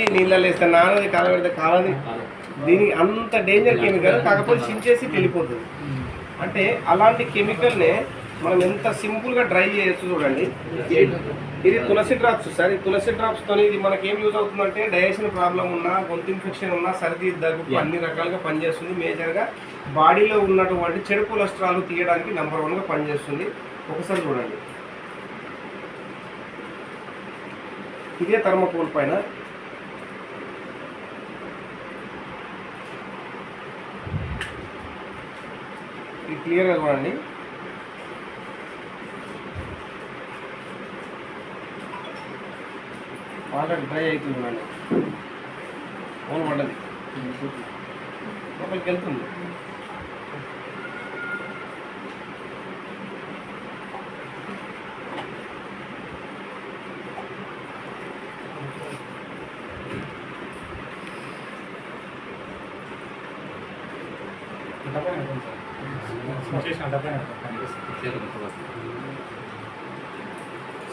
నీళ్ళలో వేస్తే నానది కాల. పెడితే కాలది దీనికి అంత డేంజర్ కెమికల్ కాకపోతే చించేసి వెళ్ళిపోతుంది. అంటే అలాంటి కెమికల్నే మనం ఎంత సింపుల్గా డ్రై చేయొచ్చు చూడండి. ఇది- ఇది తులసి డ్రాప్స్ సార్. ఈ తులసి డ్రాప్స్తో ఇది మనకి ఏం యూజ్ అవుతుందంటే డైజెషన్ ప్రాబ్లం ఉన్నా గొంతు ఇన్ఫెక్షన్ ఉన్నా సర్ది దగ్గు అన్ని రకాలుగా పనిచేస్తుంది. మేజర్గా బాడీలో ఉన్నటువంటి చెడు కొలెస్ట్రాల్ తీయడానికి నెంబర్ వన్గా పనిచేస్తుంది. ఒకసారి చూడండి. ఇదే థర్మకోల్ పైన. ఇది క్లియర్గా చూడండి. వాటర్ డ్రై అవుతుంది చూడండి. ఓన్ పడ్డది. లోపలికి వెళ్తుంది.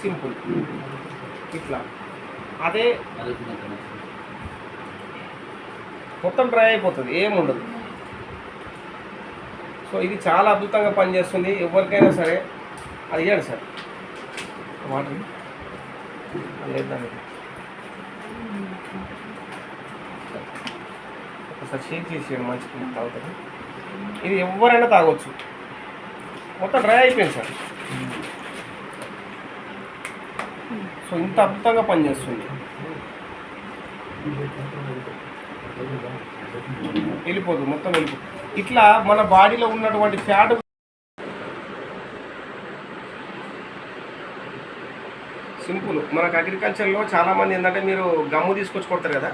సింపుల్ ఇట్లా. అదే మొత్తం డ్రై అయిపోతుంది ఏముండదు సో ఇది చాలా అద్భుతంగా పనిచేస్తుంది ఎవరికైనా సరే. అది ఇవ్వండి సార్. వాటర్ లేదండి ఒకసారి షేక్ చేసేయండి మంచి తాగుతుంది ఇది ఎవరైనా తాగొచ్చు. మొత్తం డ్రై అయిపోయింది సార్. సో ఇంత అద్భుతంగా పనిచేస్తుంది. వెళ్ళిపోదు మొత్తం వెళ్ళిపోదు ఇట్లా మన బాడీలో ఉన్నటువంటి ఫ్యాట్ సింపుల్. మనకు అగ్రికల్చర్లో చాలామంది ఏంటంటే మీరు గమ్ము తీసుకొచ్చి కొడతారు కదా?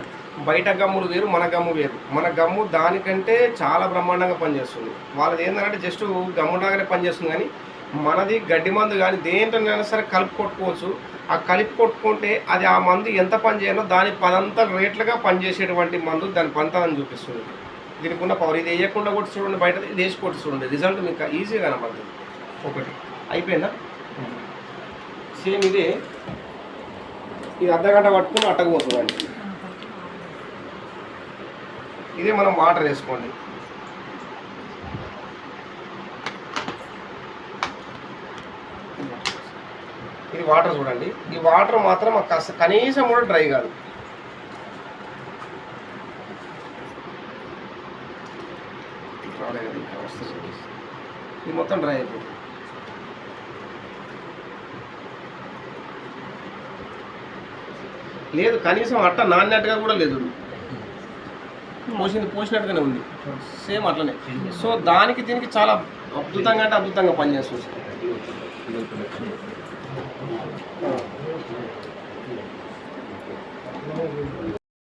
బయట గమ్ములు వేరు మన గమ్ము వేరు. మన గమ్ము దానికంటే చాలా బ్రహ్మాండంగా పనిచేస్తుంది. వాళ్ళది ఏంటంటే జస్ట్ గమ్ములాగానే పనిచేస్తుంది కానీ మనది గడ్డి మందు కానీ దేంట్లోనైనా సరే కలిపి కొట్టుకోవచ్చు. ఆ కలిపి కొట్టుకుంటే అది ఆ మందు ఎంత పని చేయాలో దాని పదంతా రేట్లుగా పనిచేసేటువంటి మందు దాని పంతాన్ని చూపిస్తుంది. దీనికి ఉన్న పవర్ ఇది వేయకుండా కొట్టి చూడండి బయట ఇది వేసి కొట్టి చూడండి. రిజల్ట్ మీకు ఈజీగా కనబడుతుంది. ఒకటి. అయిపోయిందా? సేమ్ ఇదే. ఇది అర్ధగంట పట్టుకుని అట్టకపోతుందండి ఇదే మనం వాటర్ వేసుకోండి. ఇది వాటర్ చూడండి. ఈ వాటర్ మాత్రం కాస్త కనీసం కూడా డ్రై కాదు. ఇది మొత్తం డ్రై అయిపోతుంది. లేదు కనీసం అట్ట నాన్నట్టుగా కూడా లేదు. పోసింది పోసినట్టుగానే ఉంది. సేమ్ అట్లనే. సో దానికి దీనికి చాలా అద్భుతంగా అంటే అద్భుతంగా పనిచేస్తుంది.